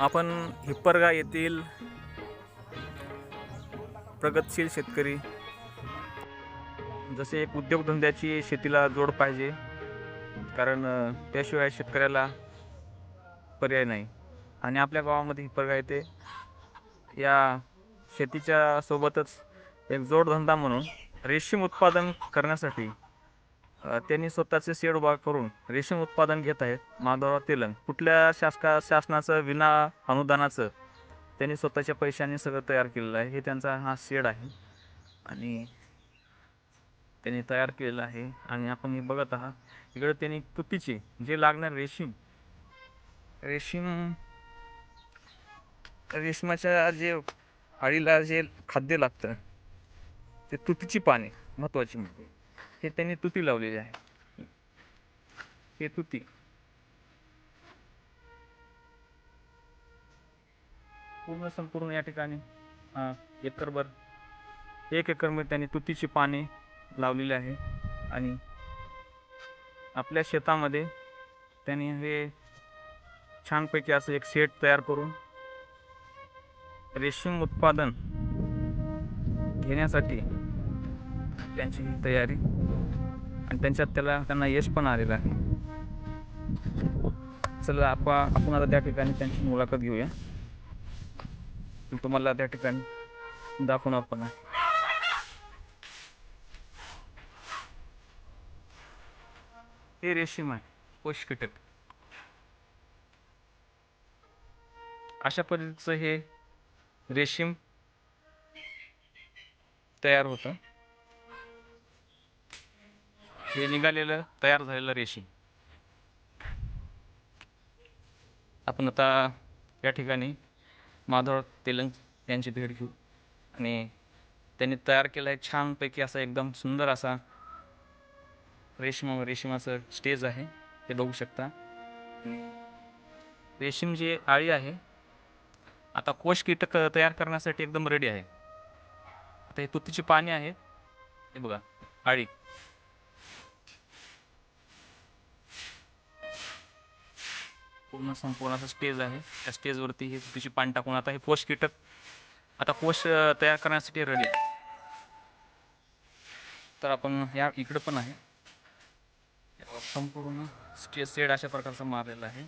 आपण हिप्परगा येथील प्रगतशील शेतकरी. जसे एक उद्योगधंद्याची शेतीला जोड पाहिजे कारण त्याशिवाय शेतकऱ्याला पर्याय नाही. आणि आपल्या गावामध्ये हिप्परगा येते या शेतीच्या सोबतच एक जोडधंदा म्हणून रेशीम उत्पादन करण्यासाठी त्यांनी स्वतःचे शेड उभा करून रेशीम उत्पादन घेत आहेत. माधवराव तेलंग. कुठल्या शासका शासनाचं विना अनुदानाचं त्यांनी स्वतःच्या पैशाने सगळं तयार केलेलं आहे. हे त्यांचा हा शेड आहे. आणि त्यांनी तयार केलेलं आहे. आणि आपण हे बघत आहात. इकडे त्यांनी तुतीचे जे लागणार रेशीम रेशीम रेशमाच्या जे अळीला जे खाद्य लागतं ते तुतीची पाने महत्त्वाची म्हणजे. हे त्यांनी तुती लावलेली आहे. हे तुती. पूर्ण संपूर्ण या ठिकाणी एकरभर एक एकरमध्ये त्यांनी तुतीची पाने लावलेली आहे. आणि आपल्या शेतामध्ये त्यांनी हे छानपैकी असं एक सेट तयार करून रेशीम उत्पादन घेण्यासाठी त्यांची ही तयारी आणि त्यांच्यात त्याला त्यांना यश पण आलेलं आहे. चला आपा आपण आता त्या ठिकाणी त्यांची मुलाखत घेऊया. तुम्हाला त्या ठिकाणी दाखवणार पण आहे. हे रेशीम आहे कोश कीटक अशा पद्धतीचं हे रेशीम तयार होतं. हे निघालेलं तयार झालेलं रेशीम. आपण आता या ठिकाणी माधव तेलंग यांची भेट घेऊ. आणि त्यांनी तयार केलं आहे छानपैकी असा एकदम सुंदर असा रेशीम रेशीमाचं स्टेज आहे. ते बघू शकता. रेशीम जी आळी आहे आता कोश कीटक तयार करण्यासाठी एकदम रेडी आहे. आता हे तुतीची पाने आहेत. हे बघा आळी. पूर्ण संपूर्ण असं स्टेज आहे. त्या स्टेजवरती हे तुझी पान टाकून आता हे कोश कीटक. आता कोश तयार करण्यासाठी रेडी तर आपण या इकडं पण आहे. संपूर्ण स्टेज सेड अशा प्रकारचा मारलेला आहे.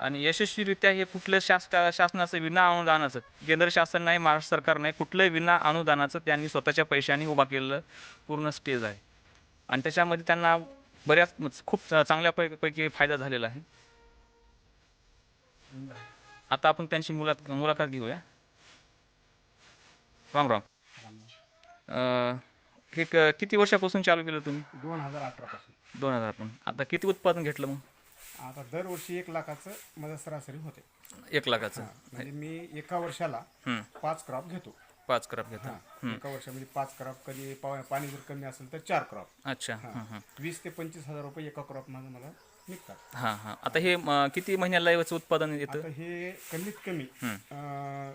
आणि यशस्वीरित्या हे कुठलं शास शासनाचं विना अनुदानाचं केंद्र शासन नाही महाराष्ट्र सरकार नाही कुठलंही विना अनुदानाचं त्यांनी स्वतःच्या पैशाने उभा केलेलं पूर्ण स्टेज आहे. आणि त्याच्यामध्ये त्यांना बऱ्याच खूप चांगल्या पैकी फायदा झालेला आहे. आता आपण त्यांची मुलात मुलाखत घेऊया. राम राम अं, हे क- किती वर्षापासून चालू केलं तुम्ही? दोन हजार अठरापासून. दोन हजार पण. आता किती उत्पादन घेतलं मग? आता दरवर्षी एक लाखाचं माझं सरासरी होते एक लाखाचं. म्हणजे मी एका वर्षाला हम्म. पाच क्रॉप घेतो. पाच क्रॉप घेता. हा. एका वर्षामध्ये पाच क्रॉप कधी पा- पाणी जर कमी असेल तर चार क्रॉप. अच्छा. हां हां वीस ते पंचवीस हजार रुपये एका क्रॉप माझं मला निघतात. हां हां. आता हे म, किती महिन्याला याचं उत्पादन येतं? हे कमीत कमी अं,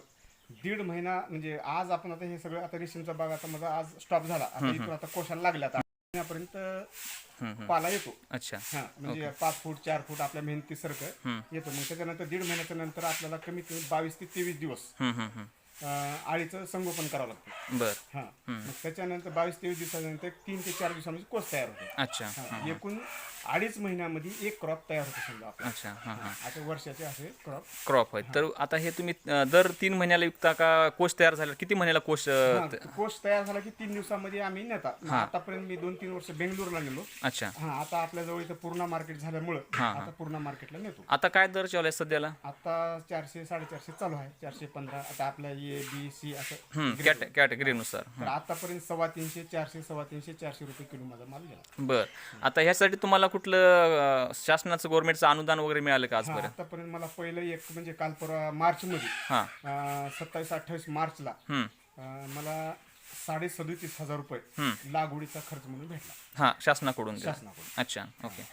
दीड महिना म्हणजे आज आपण आता हे सगळं आता रेशीमचा बाग आता माझा आज स्टॉप झाला. आता इथून आता कोशाला लागला आता महिन्यापर्यंत पाला येतो. अच्छा. हा म्हणजे पाच फूट चार फूट आपल्या मेहनतीसारखं येतो. मग त्याच्यानंतर दीड महिन्याच्या नंतर आपल्याला कमीत कमी बावीस ते तेवीस दिवस हम्म, हम्म, हम्म. अं, आळीचं संगोपन करावं लागतं. बर. हा. मग त्याच्यानंतर बावीस तेवीस दिवसानंतर तीन ते चार दिवसामध्ये कोस तयार होतो. अच्छा. हा, एकूण अडीच महिन्यामध्ये एक क्रॉप तयार होतो समजा आपला. अच्छा. हां हां. आता वर्षाचे असे क्रॉप. क्रॉप आहे तर आता हे तुम्ही अं, दर तीन महिन्याला विकता का कोश तयार झाला? किती महिन्याला कोश अं, कोष तयार झाला की तीन दिवसामध्ये आम्ही मग आतापर्यंत मी दोन तीन वर्ष बेंगलोरला नेलो. अच्छा. हा. आता आपल्या जवळ इथं पूर्ण मार्केट झाल्यामुळं आता पूर्ण मार्केटला नेतो. आता काय दर चालू आहे सध्याला? आता चारशे साडेचारशे चालू आहे. चारशे पंधरा. आता आपल्या ए बी सी असं कॅट कॅटेगरीनुसार तर आतापर्यंत सव्वा तीनशे चारशे सव्वा तीनशे चारशे रुपये किलो माझा माल गेला. बर. आता ह्यासाठी तुम्हाला कुठलं अं, शासनाचं गव्हर्नमेंटचं अनुदान वगैरे मिळालं का हा, आजपर्यंत आतापर्यंत मला पहिलं एक म्हणजे काल परवा मार्च मध्ये हां सत्तावीस अठ्ठावीस मार्चला हम्म. अं, मला साडे सदोतीस हजार रुपये लागवडीचा खर्च म्हणून भेटला. हां शासनाकडून दिला. शासनाकडून. अच्छा ओके.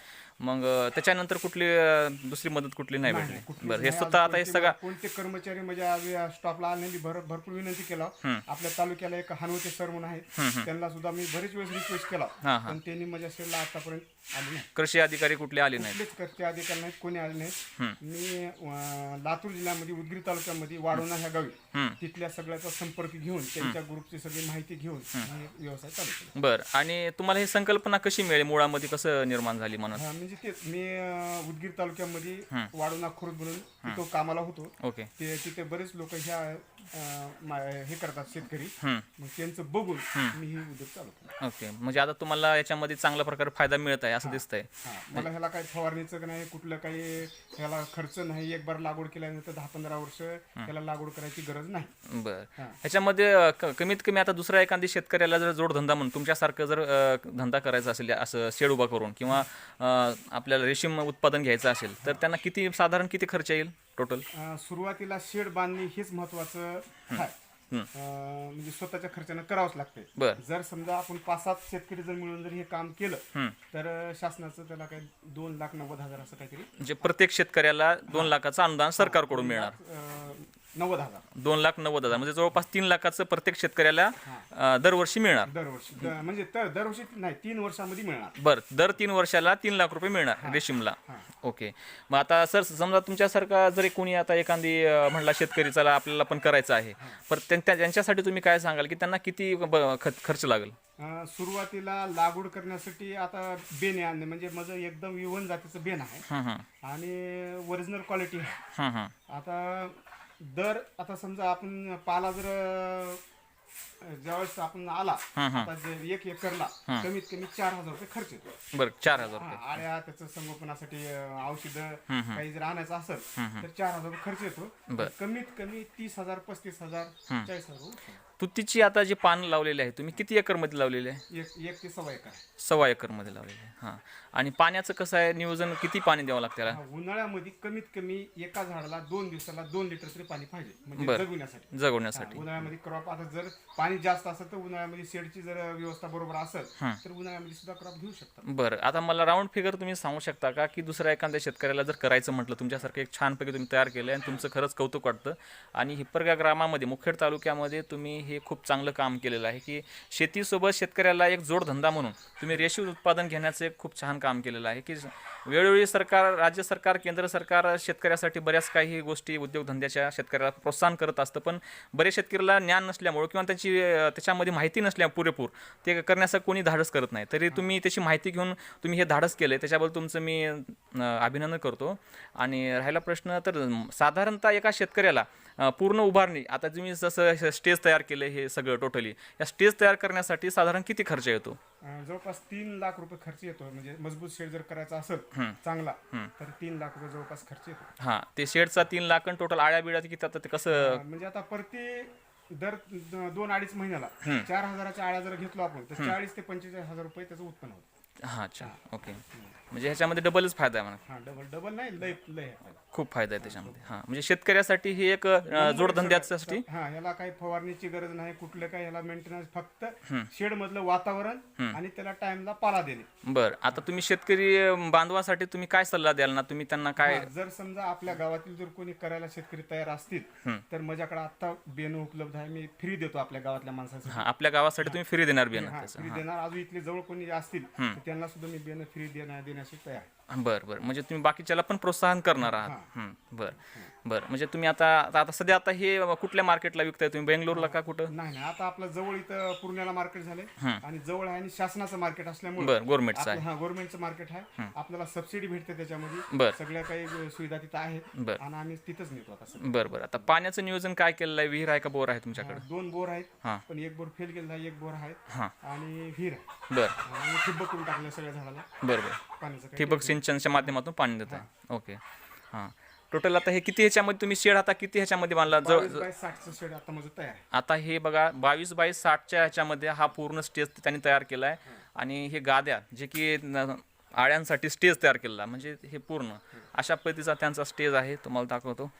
मग त्याच्यानंतर कुठली अं, दुसरी मदत कुठली नाही नाही, भेटली? बरं हे नाही. स्वतः आता हे सगळं कोणते कर्मचारी म्हणजे या स्टॉपला भर भरपूर विनंती केला. आपल्या तालुक्याला एक हानवते सर म्हणून आहेत. त्यांना सुद्धा मी बरेच वेळेस रिक्वेस्ट केला. हां. पण त्यांनी माझ्या शेडला आतापर्यंत आले नाही. कृषी अधिकारी कुठले आले नाहीत? कुठलेच करते अधिकारी नाहीत कोणी आले नाहीत. मी अं, लातूर जिल्ह्यामध्ये उदगीर तालुक्यामध्ये वाढवणा ह्या गावी. तिथल्या सगळ्याचा संपर्क घेऊन त्यांच्या ग्रुपची सगळी माहिती घेऊन मी व्यवसाय चालू केला. बर आणि तुम्हाला ही संकल्पना कशी मिळेल? मुळामध्ये कसं निर्माण झाली म्हणून हा, म्हणजे तेच मी अं, उदगीर तालुक्यामध्ये वाढवणा खुर्द म्हणून तिथं कामाला होतो. ओके. ते तिथे बरेच लोक ह्या अं, मा- हे करतात शेतकरी. हम्म. मग त्यांचं बघून मी ही उद्योग चालू केला. ओके. म्हणजे आता तुम्हाला याच्यामध्ये चांगल्या प्रकारे फायदा मिळत आहे असं दिसतंय. हा, मला ह्याला काही फवारणीचं नाही कुठलं काही ह्याला खर्च नाही एक बार लागवड केल्यानंतर दहा पंधरा वर्ष ह्याला लागवड करायची गरज नाही. बर. ह्याच्यामध्ये अ, क- कमीत कमी आता दुसऱ्या एखादी शेतकऱ्याला जर जोडधंदा म्हणून तुमच्यासारखं जर अ, धंदा करायचा असेल असं शेड उभा करून किंवा अ, आपल्याला रेशीम उत्पादन घ्यायचं असेल तर त्यांना किती साधारण किती खर्च येईल टोटल अं, सुरुवातीला शेड बांधणी हेच महत्वाचं आहे. हम्म. अं, म्हणजे स्वतःच्या खर्चानं करावंच लागते बर. जर समजा आपण पाच सात शेतकरी जर मिळून जर हे काम केलं. तर अं, शासनाचं त्याला काही दोन लाख नव्वद हजार असं काहीतरी. म्हणजे प्रत्येक शेतकऱ्याला दोन लाखाचं अनुदान सरकारकडून मिळणार. अं, नव्वद हजार. दोन लाख नव्वद हजार. म्हणजे जवळपास तीन लाखाचं प्रत्येक शेतकऱ्याला अ, दरवर्षी मिळणार. दरवर्षी. द- म्हणजे तर दरवर्षी नाही तीन वर्षामध्ये मिळणार. बरं दर तीन वर्षाला तीन लाख रुपये मिळणार रेशीमला. ओके. मग आता सर समजा तुमच्यासारखा जरी कोणी आता एखादी अं, म्हणला शेतकरी चला आपल्याला पण करायचं आहे. त्या- त्यांच्यासाठी तुम्ही काय सांगाल की त्यांना किती ब- खर्च लागेल? अं, सुरुवातीला लागवड करण्यासाठी आता बेने आणणे म्हणजे माझं एकदम विवन जातीचं बेन आहे. हं, हं. आणि ओरिजिनल क्वालिटी आहे. हं, हं. आता दर आता समजा आपण पाला जर ज्यावेळेस आपण आला आता जर एक एकरला कमीत कमी चार हजार रुपये खर्च येतो. बरं चार हजार हा, रुपये. आळ्या त्याचं संगोपनासाठी औषध काही जर आणायचं असेल तर चार हजार रुपये खर्च येतो. बरं. कमीत कमी तीस हजार पस्तीस हजार चाळीस हजार रुपये. तुतीची आता जी पानं लावलेली आहे तुम्ही किती एकरमध्ये लावलेली आहे? एक एक ते सव्वा एकर. सव्वा एकरमध्ये लावलेली आहे हां. आणि पाण्याचं कसं आहे नियोजन किती पाणी द्यावं लागतं त्याला? हा, उन्हाळ्यामध्ये कमीत कमी एका झाडाला दोन दिवसाला दोन लिटर तरी पाणी पाहिजे म्हणजे बरं. जगविण्यासाठी. जगवण्यासाठी. उन्हाळ्यामध्ये क्रॉप आता जर पाणी जास्त असेल तर उन्हाळ्यामध्ये शेडची जर व्यवस्था बरोबर असेल तर उन्हाळ्यामध्ये सुद्धा क्रॉप घेऊ शकतात बरं आता मला राऊंड फिगर तुम्ही सांगू शकता का की दुसऱ्या एखाद्या शेतकऱ्याला जर करायचं म्हटलं तुमच्यासारखं एक छानपैकी तुम्ही तयार केलं आणि तुमचं खरंच कौतुक वाटतं. आणि हिप्परगा ग्रामामध्ये मुखेड तालुक्यामध्ये तुम्ही हे खूप चांगलं काम केलेलं आहे की शेतीसोबत शेतकऱ्याला एक जोडधंदा म्हणून तुम्ही रेशीम उत्पादन घेण्याचं एक खूप छान काम केलेलं आहे की वेळोवेळी सरकार राज्य सरकार केंद्र सरकार शेतकऱ्यासाठी बऱ्याच काही गोष्टी उद्योगधंद्याच्या शेतकऱ्याला प्रोत्साहन करत असतं. पण बरेच शेतकऱ्याला ज्ञान नसल्यामुळं किंवा त्याची त्याच्यामध्ये माहिती नसल्या पुरेपूर ते करण्याचं कोणी धाडस करत नाही. तरी तुम्ही त्याची माहिती घेऊन तुम्ही हे धाडस केलं आहे त्याच्याबद्दल तुमचं मी अभिनंदन करतो. आणि राहिला प्रश्न तर साधारणतः एका शेतकऱ्याला पूर्ण उभारणी आता तुम्ही जसं स्टेज तयार केलं हे सगळं टोटली या स्टेज तयार करण्यासाठी साधारण किती खर्च येतो? जवळपास तीन लाख रुपये खर्च येतो. म्हणजे मजबूत शेड जर करायचा असेल चांगला तर तीन लाख रुपये जवळपास खर्च येतो. हां ते शेडचा तीन लाख आणि टोटल आळ्या बिळ्या किती आता ते कसं म्हणजे आता प्रति दर दोन अडीच महिन्याला चार हजाराच्या आळ्या जर घेतलो आपण तर चाळीस ते पंचेचाळीस हजार रुपये त्याचं उत्पन्न होतं. हां अच्छा. ओके म्हणजे ह्याच्यामध्ये डबलच फायदा आहे म्हणा. हा डबल डबल नाही लय लय. खूप फायदा आहे त्याच्यामध्ये. हां म्हणजे शेतकऱ्यासाठी ही एक जोडधंद्यासाठी. हा याला काही फवारणीची गरज नाही कुठलं काही याला मेंटेनन्स फक्त शेड मधलं वातावरण आणि त्याला टाइमला पाला देणे. बरं आता तुम्ही शेतकरी बांधवासाठी तुम्ही काय सल्ला द्याल ना? तुम्ही त्यांना काय जर समजा आपल्या गावातील जर कोणी करायला शेतकरी तयार असतील तर माझ्याकडे आता बेन उपलब्ध आहे मी फ्री देतो आपल्या गावातल्या माणसासाठी. आपल्या गावासाठी तुम्ही फ्री देणार त्याचं. फ्री देणार. अजून इथले जवळ कोणी असतील त्यांना सुद्धा मी बेन फ्री देण्या देण्याची तयार. बरं बरं. म्हणजे तुम्ही बाकीच्याला पण प्रोत्साहन करणार आहात. हं, बरं. बरं. म्हणजे तुम्ही आता आता आता सध्या आता हे कुठल्या मार्केटला विकताय तुम्ही? बेंगलोरला का कुठं? नाही नाही. आता आपलं जवळ इथं पूर्ण्याला मार्केट झाले आणि जवळ आहे आणि शासनाचं मार्केट असल्यामुळे बरं गव्हर्नमेंटचं आपलं- आहे. हा गव्हर्नमेंटचं मार्केट आहे. आपल्याला सबसिडी भेटते त्याच्यामध्ये. बरं. सगळ्या काही सुविधा तिथं आहेत. बरं. आणि आम्ही तिथंच नेतो आता. बरं बरं. आता पाण्याचं नियोजन काय केलेलं आहे? विहीर आहे का बोर आहे तुमच्याकडे? दोन बोर आहेत. हां. पण एक बोर फेल गेलेला आहे एक बोर आहे हां. आणि विहीर आहे. बरं. आणि ठिबक करून टाकलं सगळ्या झाडाला. बरं बरं. पाण्याचं काही ठिबक सिंचनच्या माध्यमातून पाणी देत आहे ओके. हां. टोटल आता हे किती ह्याच्यामध्ये तुम्ही शेड आता किती ह्याच्यामध्ये बांधला? जवळ साठचं शेड आता माझं तयार आहे. आता हे बघा बावीस बाय साठच्या ह्याच्यामध्ये हा पूर्ण स्टेज त्यांनी तयार केला आहे आणि हे गाद्या जे की न- आळ्यांसाठी स्टेज तयार केलेला म्हणजे हे पूर्ण. अशा पद्धतीचा त्यांचा स्टेज आहे तुम्हाला दाखवतो.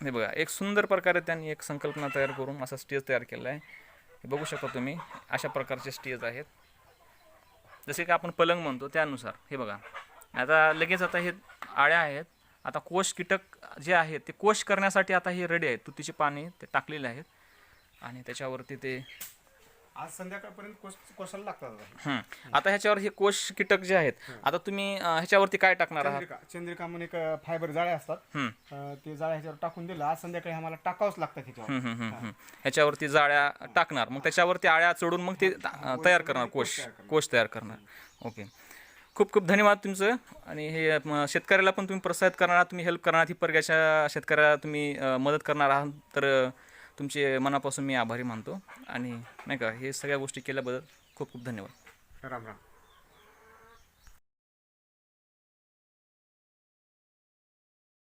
हे बघा एक सुंदर प्रकारे त्यांनी एक संकल्पना तयार करून असा स्टेज तयार केला आहे बघू शकता तुम्ही अशा प्रकारचे स्टेज आहेत. जसे की आपण पलंग म्हणतो त्यानुसार. हे बघा. आता लगेच आता हे आळ्या आहेत. आता कोश कीटक जे आहेत ते कोश करण्यासाठी आता हे रेडी आहेत. तुतीची पाने ते टाकलेले आहेत. आणि त्याच्यावरती ते आज संध्याकाळपर्यंत कोश कोशाला लागतात आता. हं. आता ह्याच्यावर हे कोश कीटक जे आहेत आता तुम्ही अं, ह्याच्यावरती काय टाकणार आहात? चंद्रिका चंद्रिका म्हणून एक फायबर जाळ्या असतात. हं. अं, ते जाळ्या ह्याच्यावर टाकून दिलं. आज संध्याकाळी आम्हाला टाकावंच लागतं ह्याच्यावर. हं, हं, हं, हं. ह्याच्यावरती जाळ्या टाकणार. मग त्याच्यावरती आळ्या चढून मग ते तयार करणार कोश कोश तयार करणार. ओके. खूप खूप धन्यवाद तुमचं. आणि हे म, शेतकऱ्याला पण तुम्ही प्रोत्साहित करणार आहात. तुम्ही हेल्प करणार आहात. ही परग्याच्या शेतकऱ्याला तुम्ही अं, मदत करणार आहात. तर अं, तुमचे मनापासून मी आभारी मानतो आणि नाही का हे सगळ्या गोष्टी केल्याबद्दल खूप खूप धन्यवाद. राम राम.